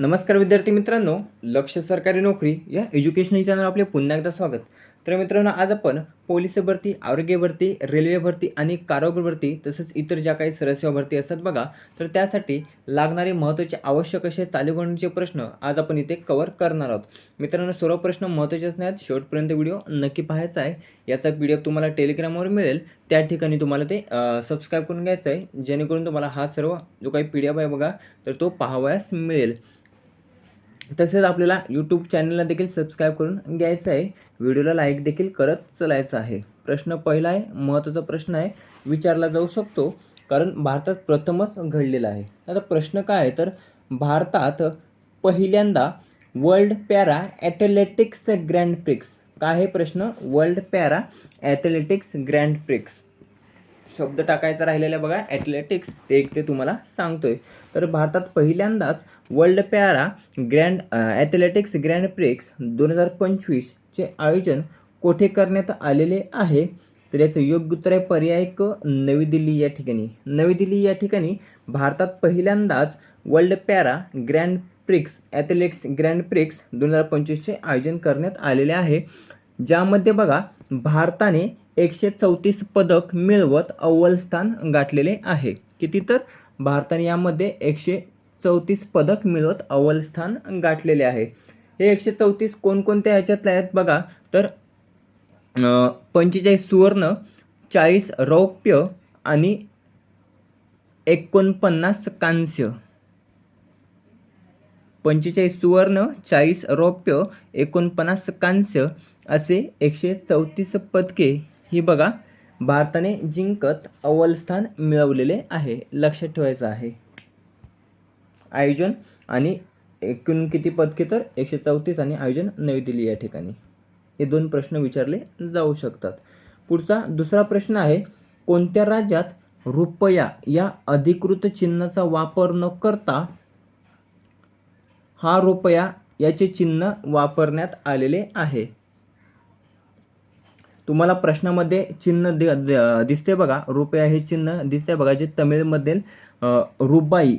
नमस्कार विद्यार्थी मित्रांनो लक्ष सरकारी नोकरी या एज्युकेशनल चॅनल आपले पुन्हा एकदा स्वागत. तर मित्रांनो आज आपण पोलीस भरती आरोग्य भरती रेल्वे भरती आणि कारागृह भरती तसंच इतर ज्या काही सरसेवा भरती असतात बघा तर त्यासाठी लागणारे महत्त्वाचे आवश्यक असे चालू घडणीचे प्रश्न आज आपण इथे कव्हर करणार आहोत. मित्रांनो सर्व प्रश्न महत्त्वाचे असणार शेवटपर्यंत व्हिडिओ नक्की पाहायचा आहे. याचा पी डी एफ तुम्हाला टेलिग्रामवर मिळेल त्या ठिकाणी तुम्हाला ते सबस्क्राईब करून घ्यायचं आहे जेणेकरून तुम्हाला हा सर्व जो काही पी डी एफ आहे बघा तर तो पाहावयास मिळेल. तसेच आपल्याला यूट्यूब चॅनलला देखील सबस्क्राईब करून घ्यायचं आहे. व्हिडिओला लाईक देखील करत चलायचं आहे. प्रश्न पहिला आहे महत्त्वाचा प्रश्न आहे विचारला जाऊ शकतो कारण भारतात प्रथमच घडलेला आहे. आता प्रश्न काय आहे? तर भारतात पहिल्यांदा world para athletics grand prix. काय आहे प्रश्न? World para athletics grand prix. शब्द टाकायचा राहिलेला बघा ॲथलेटिक्स ते एक ते तुम्हाला सांगतोय. तर भारतात पहिल्यांदाच world para grand athletics grand prix दोन हजार पंचवीसचे आयोजन कोठे करण्यात आलेले आहे? तर याचं योग्य उत्तर आहे पर्याय क नवी दिल्ली या ठिकाणी. नवी दिल्ली या ठिकाणी भारतात पहिल्यांदाच world para grand prix athletics grand prix दोन हजार पंचवीसचे आयोजन करण्यात आलेले आहे. ज्यामध्ये बघा भारताने एकशे चौतीस पदक मिळवत अव्वल स्थान गाठलेले आहे. किती तर? भारताने यामध्ये एकशे चौतीस पदक मिळवत अव्वल स्थान गाठलेले आहे. हे एकशे चौतीस कोणकोणत्या ह्याच्यातल्या आहेत बघा? तर पंचेचाळीस सुवर्ण चाळीस रौप्य आणि एकोणपन्नास कांस्य. पंचेचाळीस सुवर्ण चाळीस रौप्य एकोणपन्नास कांस्य असे एकशे चौतीस पदके ही बघा भारताने जिंकत अव्वल स्थान मिळवलेले आहे. लक्षात ठेवायचं आहे. आयोजन आणि एकूण किती पदके तर? एकशे चौतीस आणि आयोजन नवी दिल्ली या ठिकाणी. हे दोन प्रश्न विचारले जाऊ शकतात. पुढचा दुसरा प्रश्न आहे कोणत्या राज्यात रुपया या अधिकृत चिन्हाचा वापर न करता हा रुपया याचे चिन्ह वापरण्यात आलेले आहे? तुम्हाला प्रश्नामध्ये चिन्ह दि दिसते बघा. रुपया हे चिन्ह दिसते बघा जे तमिळमधील रुबाई.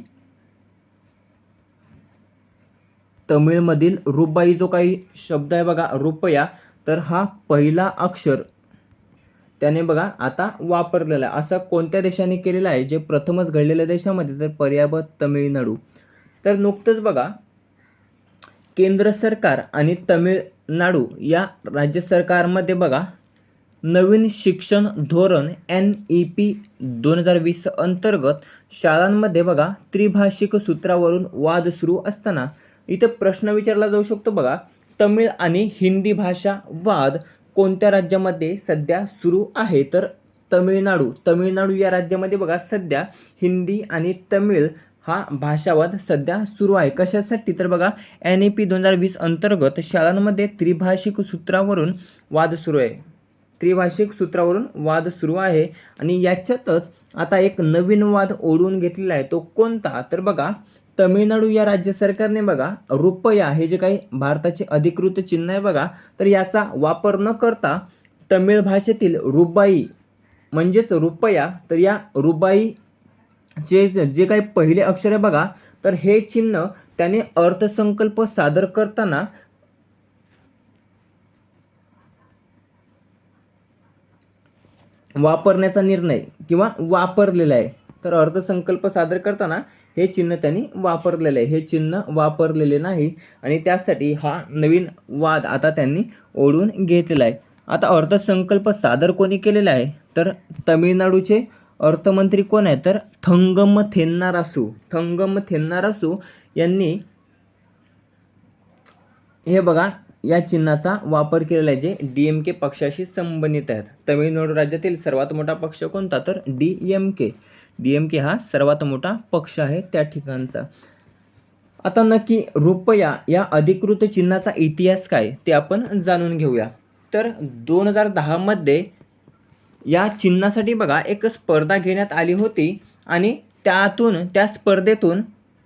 तमिळमधील रुबाई जो काही शब्द आहे बघा रुपया तर हा पहिला अक्षर. त्याने बघा आता वापरलेला आहे. असं कोणत्या देशाने केलेलं आहे? जे प्रथमच घडलेल्या देशामध्ये तर पर्यावरण तमिळनाडू. तर नुकतंच बघा केंद्र सरकार आणि तमिळनाडू या राज्य सरकारमध्ये बघा नवीन शिक्षण धोरण एन ई पी दोन हजार वीस अंतर्गत शाळांमध्ये बघा त्रिभाषिक सूत्रावरून वाद सुरू असताना इथं प्रश्न विचारला जाऊ शकतो बघा तमिळ आणि हिंदी भाषा वाद कोणत्या राज्यामध्ये सध्या सुरू आहे? तर तमिळनाडू तमिळनाडू या राज्यामध्ये बघा सध्या हिंदी आणि तमिळ हा भाषावाद सध्या सुरू आहे. कशासाठी? तर बघा एन ई पी दोन हजार वीस अंतर्गत शाळांमध्ये त्रिभाषिक सूत्रावरून वाद सुरू आहे. त्रिभाषिक सूत्रावरून वाद सुरू आहे. आणि याच्यातच आता एक नवीन वाद ओढवून घेतलेला आहे. तो कोणता? तर बघा तमिळनाडू या राज्य सरकारने बघा रुपया हे जे काही भारताचे अधिकृत चिन्ह आहे बघा तर याचा वापर न करता तमिळ भाषेतील रुबाई म्हणजेच रुपया तर या रुबाई जे जे काही पहिले अक्षर आहे बघा तर हे चिन्ह त्याने अर्थसंकल्प सादर करताना वापरण्याचा निर्णय किंवा वापरलेला आहे. तर अर्थसंकल्प सादर करताना हे चिन्ह त्यांनी वापरलेलं आहे. हे चिन्ह वापरलेले नाही आणि त्यासाठी हा नवीन वाद आता त्यांनी ओढून घेतलेला आहे. आता अर्थसंकल्प सादर कोणी केलेला आहे? तर तमिळनाडूचे अर्थमंत्री कोण आहे तर थंगम थेन्नारासू. थंगम थेन्नारासू यांनी हे बघा या चिन्हाचा वापर केलेला आहे जे डी एम के पक्षाशी संबंधित आहेत. तमिळनाडू राज्यातील सर्वात मोठा पक्ष कोणता? तर D M K D M K हा सर्वात मोठा पक्ष आहे त्या ठिकाणचा. आता नक्की रुपया या अधिकृत चिन्हाचा इतिहास काय ते आपण जाणून घेऊया. तर दोन हजार दहामध्ये या चिन्हासाठी बघा एक स्पर्धा घेण्यात आली होती आणि त्यातून त्या स्पर्धेतून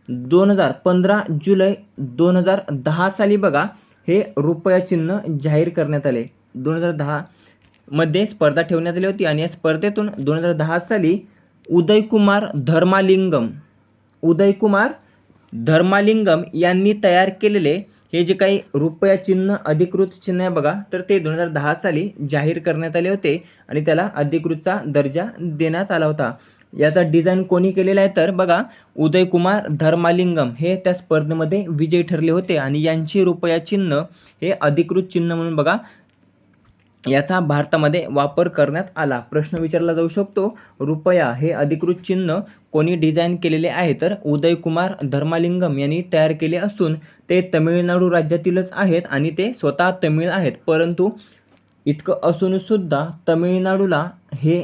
दोन हजार पंधरा जुलै दोन हजार दहा साली बघा हे रुपया चिन्ह जाहीर करण्यात आले. दोन हजार दहामध्ये स्पर्धा ठेवण्यात आली होती आणि या स्पर्धेतून दोन हजार दहा साली उदयकुमार धर्मालिंगम उदयकुमार धर्मालिंगम यांनी तयार केलेले हे जे काही रुपया चिन्ह अधिकृत चिन्ह आहे बघा तर ते दोन हजार दहा साली जाहीर करण्यात आले होते आणि त्याला अधिकृतचा दर्जा देण्यात आला होता. याचा डिझाईन कोणी केलेला आहे तर बघा उदयकुमार धर्मालिंगम हे त्या स्पर्धेमध्ये विजयी ठरले होते आणि यांची रुपया चिन्ह हे अधिकृत चिन्ह म्हणून बघा याचा भारतामध्ये वापर करण्यात आला. प्रश्न विचारला जाऊ शकतो रुपया हे अधिकृत चिन्ह कोणी डिझाईन केलेले आहे तर उदयकुमार धर्मालिंगम यांनी तयार केले असून ते तमिळनाडू राज्यातीलच आहेत आणि ते स्वतः तमिळ आहेत. परंतु इतकं असूनसुद्धा तमिळनाडूला हे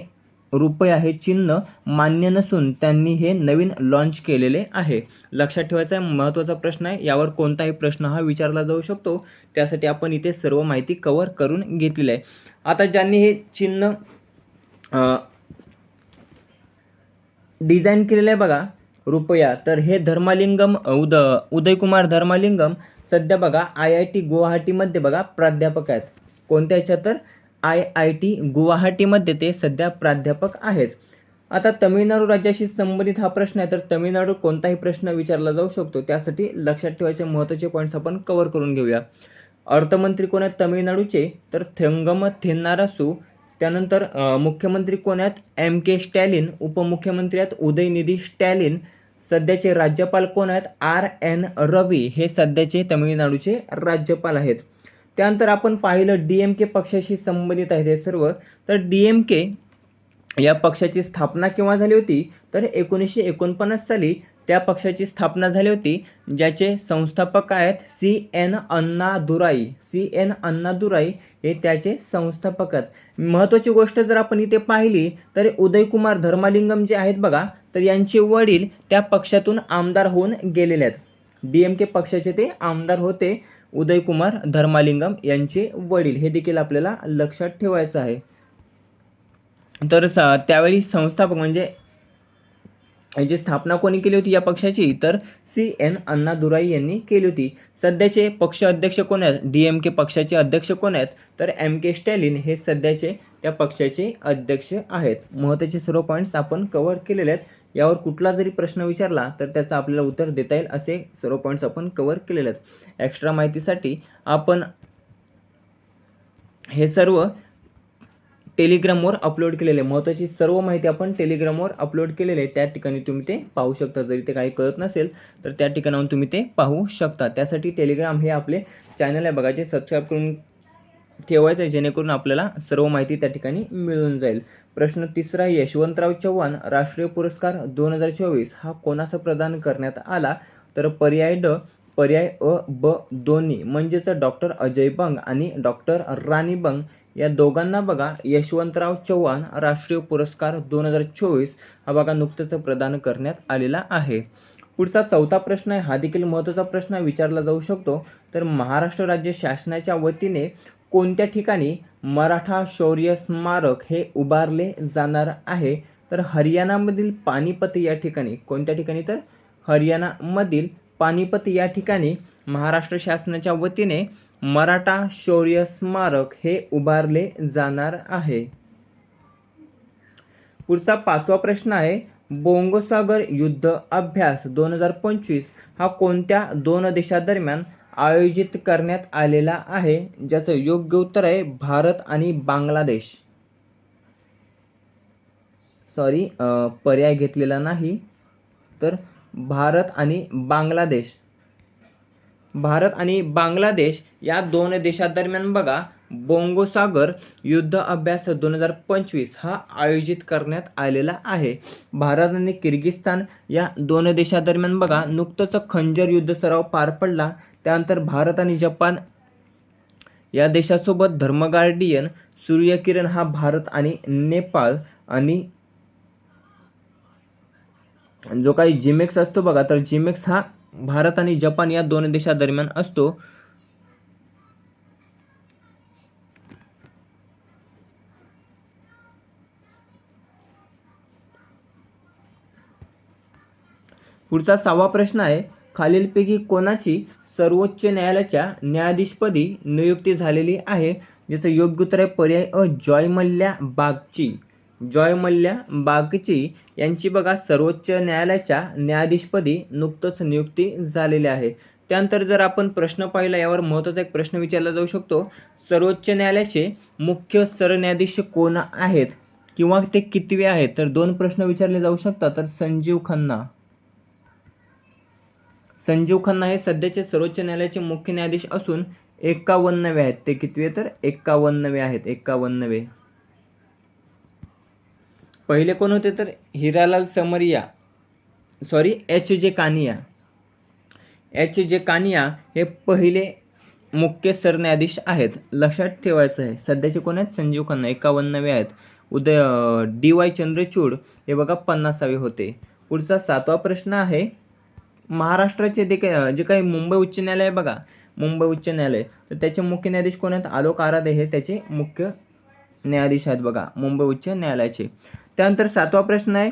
रुपया हे चिन्ह मान्य नसून त्यांनी हे नवीन लॉन्च केलेले आहे. लक्षात ठेवायचा आहे महत्त्वाचा प्रश्न आहे यावर कोणताही प्रश्न हा विचारला जाऊ शकतो. त्यासाठी आपण इथे सर्व माहिती कवर करून घेतलेली आहे. आता ज्यांनी हे चिन्ह डिझाईन केलेलं आहे बघा रुपया तर हे धर्मालिंगम उद उदयकुमार धर्मालिंगम सध्या बघा आय आय टी गुवाहाटीमध्ये बघा प्राध्यापक आहेत. कोणत्या ह्याच्यात तर? आय आय टी गुवाहाटीमध्ये ते सध्या प्राध्यापक आहेत. आता तमिळनाडू राज्याशी संबंधित हा प्रश्न आहे तर तमिळनाडू कोणताही प्रश्न विचारला जाऊ शकतो त्यासाठी लक्षात ठेवायचे महत्त्वाचे पॉईंट्स आपण कवर करून घेऊया. अर्थमंत्री कोण आहेत? तमिळनाडूचे तर थेंगम थेन्नारासू त्यानंतर मुख्यमंत्री कोण आहेत? एम के स्टॅलिन उपमुख्यमंत्री आहेत उदयनिधी स्टॅलिन सध्याचे राज्यपाल कोण आहेत? आर एन रवी हे सध्याचे तमिळनाडूचे राज्यपाल आहेत. त्यानंतर आपण पाहिलं डी एम के पक्षाशी संबंधित आहे ते सर्व. तर डी एम के या पक्षाची स्थापना केव्हा झाली होती? तर एकोणीसशे एकोणपन्नास साली त्या पक्षाची स्थापना झाली होती ज्याचे संस्थापक आहेत C N Annadurai C N Annadurai हे त्याचे संस्थापक आहेत. महत्त्वाची गोष्ट जर आपण इथे पाहिली तर उदयकुमार धर्मालिंगम जे आहेत बघा तर यांचे वडील त्या पक्षातून आमदार होऊन गेलेले आहेत. डी एम के पक्षाचे ते आमदार होते. उदयकुमार धर्मालिंगम यांचे वडील. हे देखील आपल्याला लक्षात ठेवायचं आहे. तर स त्यावेळी संस्थापक म्हणजे याची स्थापना कोणी केली होती या पक्षाची? तर सी एन अण्णादुराई यांनी केली होती. सध्याचे पक्ष अध्यक्ष कोण आहेत? डी एम के पक्षाचे अध्यक्ष कोण आहेत? तर एम के स्टॅलिन हे सध्याचे त्या पक्षाचे अध्यक्ष आहेत. महत्त्वाचे सर्व पॉईंट्स आपण कव्हर केलेले आहेत. यावर कुठला जरी प्रश्न विचारला तर त्याचं आपल्याला उत्तर देता येईल असे सर्व पॉईंट्स आपण कव्हर केलेले आहेत. एक्स्ट्रा माहितीसाठी आपण हे सर्व टेलिग्रामवर अपलोड केलेले. महत्त्वाची सर्व माहिती आपण टेलिग्रामवर अपलोड केलेले. त्या ठिकाणी तुम्ही ते पाहू शकता. जरी ते काही कळत नसेल तर त्या ठिकाणाहून तुम्ही ते पाहू शकता. त्यासाठी टेलिग्राम हे आपले चॅनल आहे बघायचे सबस्क्राईब करून ठेवायचा आहे जेणेकरून आपल्याला सर्व माहिती त्या ठिकाणी मिळून जाईल. प्रश्न तिसरा यशवंतराव चव्हाण राष्ट्रीय पुरस्कार दोन हजार चोवीस हा कोणास प्रदान करण्यात आला? तर पर्याय ड पर्याय अ ब दोन्ही म्हणजेच डॉक्टर अजय बंग आणि डॉक्टर राणी बंग या दोघांना बघा यशवंतराव चव्हाण राष्ट्रीय पुरस्कार दोन हजार चोवीस हा बघा नुकतंच प्रदान करण्यात आलेला आहे. पुढचा चौथा प्रश्न आहे हा देखील महत्त्वाचा प्रश्न विचारला जाऊ शकतो. तर महाराष्ट्र राज्य शासनाच्या वतीने कोणत्या ठिकाणी मराठा शौर्य स्मारक हे उभारले जाणार आहे? तर हरियाणामधील पानिपत या ठिकाणी कोणत्या ठिकाणी? तर हरियाणामधील पानिपत या ठिकाणी महाराष्ट्र शासनाच्या वतीने मराठा शौर्य स्मारक हे उभारले जाणार आहे. पुढचा पाचवा प्रश्न आहे बोंगोसागर युद्ध अभ्यास दोन हजार पंचवीस हा कोणत्या दोन देशादरम्यान आयोजित करण्यात आलेला आहे ज्याचं योग्य उत्तर आहे भारत आणि बांगलादेश. सॉरी पर्याय घेतलेला नाही. तर भारत आणि बांगलादेश. भारत आणि बांगलादेश या दोन देशादरम्यान बघा बोंगोसागर युद्ध अभ्यास दोन हजार पंचवीस हा आयोजित करण्यात आलेला आहे. भारत आणि किर्गिस्तान या दोन देशादरम्यान बघा नुकतंच खंजर युद्ध सराव पार पडला. त्यानंतर भारत आणि जपान या देशासोबत धर्मगार्डियन सूर्यकिरण हा भारत आणि नेपाळ आणि जो काही जिमेक्स असतो बघा तर जिमेक्स हा भारत आणि जपान या दोन देशादरम्यान असतो. पुढचा सहावा प्रश्न आहे खालीलपैकी कोणाची सर्वोच्च न्यायालयाच्या न्यायाधीशपदी नियुक्ती झालेली आहे ज्याचं योग्य उत्तर आहे पर्याय अ. जॉय मल्ल्या बागची. जॉय मल्ल्या बागची यांची बघा सर्वोच्च न्यायालयाच्या न्यायाधीशपदी नुकतंच नियुक्ती झालेली आहे. त्यानंतर जर आपण प्रश्न पाहिला यावर महत्त्वाचा एक प्रश्न विचारला जाऊ शकतो. सर्वोच्च न्यायालयाचे मुख्य सरन्यायाधीश कोण आहेत? किंवा ते कितवे आहेत? तर दोन प्रश्न विचारले जाऊ शकतात. तर संजीव खन्ना. संजीव खन्ना हे सध्याचे सर्वोच्च न्यायालयाचे मुख्य न्यायाधीश असून एकावन्नवे आहेत. ते कितवे तर? एकावन्नवे आहेत. एकावन्नवे पहिले कोण होते तर? हिरालाल समरिया. Sorry H J Kania. H J Kania हे पहिले मुख्य सरन्यायाधीश आहेत. लक्षात ठेवायचं आहे. सध्याचे कोण आहेत? संजीव खन्ना. एकावन्नवे आहेत. उदय डी वाय चंद्रचूड हे बघा पन्नासावे होते. पुढचा सातवा प्रश्न आहे. महाराष्ट्राचे जे काही जे काही मुंबई उच्च न्यायालय आहे बघा मुंबई उच्च न्यायालय तर त्याचे मुख्य न्यायाधीश कोण आहेत? आलोक आराधे हे त्याचे मुख्य न्यायाधीश आहेत बघा मुंबई उच्च न्यायालयाचे. त्यानंतर सातवा प्रश्न आहे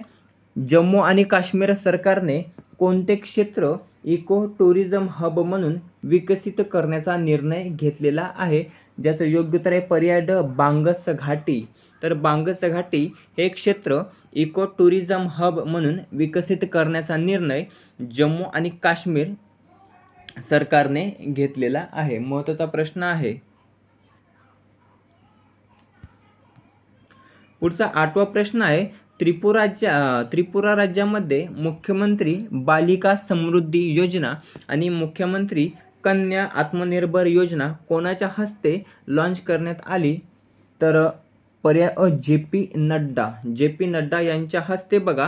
जम्मू आणि काश्मीर सरकारने कोणते क्षेत्र इको टुरिझम हब म्हणून विकसित करण्याचा निर्णय घेतलेला आहे ज्याचं योग्य तर आहे पर्याय ड बांगस घाटी तर बांगस घाटी हे क्षेत्र इको टुरिझम हब म्हणून विकसित करण्याचा निर्णय जम्मू आणि काश्मीर सरकारने घेतलेला आहे. महत्त्वाचा प्रश्न आहे. पुढचा आठवा प्रश्न आहे त्रिपुराच्या त्रिपुरा राज्यामध्ये मुख्यमंत्री बालिका समृद्धी योजना आणि मुख्यमंत्री कन्या आत्मनिर्भर योजना कोणाच्या हस्ते लॉन्च करण्यात आली? तर पर्याय अ J P Nadda. J P Nadda यांच्या हस्ते बघा.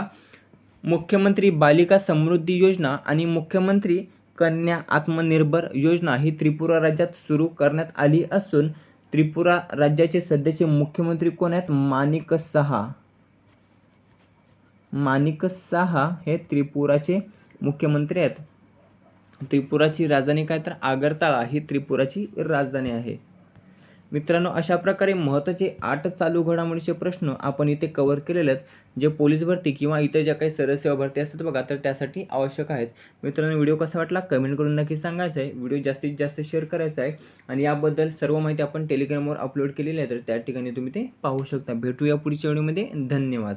मुख्यमंत्री बालिका समृद्धी योजना आणि मुख्यमंत्री कन्या आत्मनिर्भर योजना ही त्रिपुरा राज्यात सुरू करण्यात आली असून त्रिपुरा राज्याचे सध्याचे मुख्यमंत्री कोण आहेत? माणिक सहा. माणिक साहा हे त्रिपुराचे मुख्यमंत्री आहेत. त्रिपुराची राजधानी काय तर आगरताळा ही त्रिपुराची राजधानी आहे. मित्रांनो अशा प्रकारे महत्त्वाचे आठ चालू घडामोडीचे प्रश्न आपण इथे कव्हर केलेले आहेत. जे पोलीस भरती किंवा इतर ज्या काही सरसेवा भरती असतात बघा तर त्यासाठी आवश्यक आहेत. मित्रांनो व्हिडिओ कसा वाटला कमेंट करून नक्की सांगायचं आहे. व्हिडिओ जास्तीत जास्त शेअर करायचा आहे आणि याबद्दल सर्व माहिती आपण टेलिग्रामवर अपलोड केलेली आहे तर त्या ठिकाणी तुम्ही ते पाहू शकता. भेटूया पुढच्या व्हिडिओमध्ये. धन्यवाद.